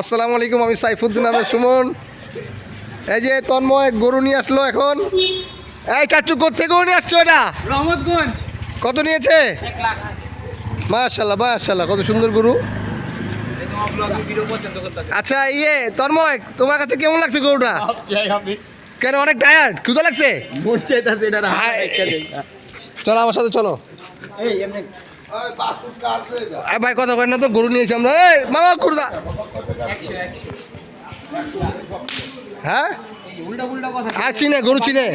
আসসালামু আলাইকুম আমি সাইফুদ্দিন আহমেদ সুমন। এই যে তন্ময় গরু নিয়ে আসলো এখন। এই চাচু থেকে গরু নিয়ে আসছো এটা? রহমতগঞ্জ। কত নিয়েছে? মাশাল্লাহ মাশাল্লাহ কত সুন্দর গরু। আচ্ছা ইয়ে তন্ময় তোমার কাছে কেমন লাগছে গরুটা? কেন অনেক টায়ার্ড ক্ষুদা লাগছে? চলো আমার সাথে চলো। ভাই কথা কয় না তো গরু নিয়েছি আমরা। এই মামা একশো হ্যাঁ? আর চিনে গরু চিনে।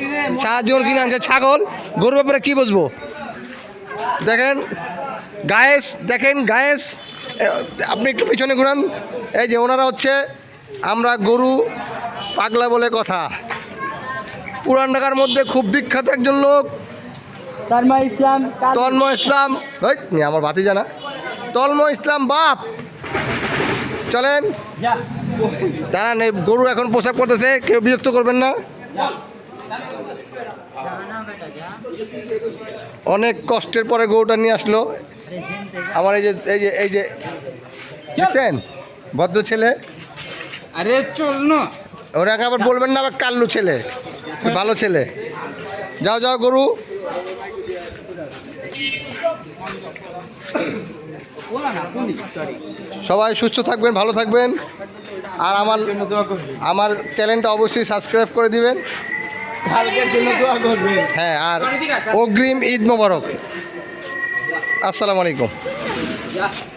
সাহায্য কিনে আনছে ছাগল। গরুর ব্যাপারে কি বুঝব? দেখেন গায়েস দেখেন গায়েস। আপনি একটু পিছনে ঘুরান। এই যে ওনারা হচ্ছে আমরা গরু পাগলা বলে কথা। পুরান ঢাকার মধ্যে খুব বিখ্যাত একজন লোক। তারমা ইসলাম তন্ময় ইসলাম ওই আমার বাতি জানা তন্ময় ইসলাম বাপ। চলেন। দাঁড়ান এই গরু এখন পোশাক পরতেছে কেউ বিরক্ত করবেন না। অনেক কষ্টের পরে গরুটা নিয়ে আসলো। আমার এই যে এই যে এই যে দেখছেন? ভদ্র ছেলে। আরে চল না। ওরাকে আবার বলবেন না আবার কাল্লু ছেলে। ভালো ছেলে। যাও যাও গরু। সবাই সুস্থ থাকবেন ভালো থাকবেন। আর আমার আমার চ্যানেলটা অবশ্যই সাবস্ক্রাইব করে দিবেন। হ্যাঁ আর অগ্রিম ঈদ মোবারক। আসসালামু আলাইকুম।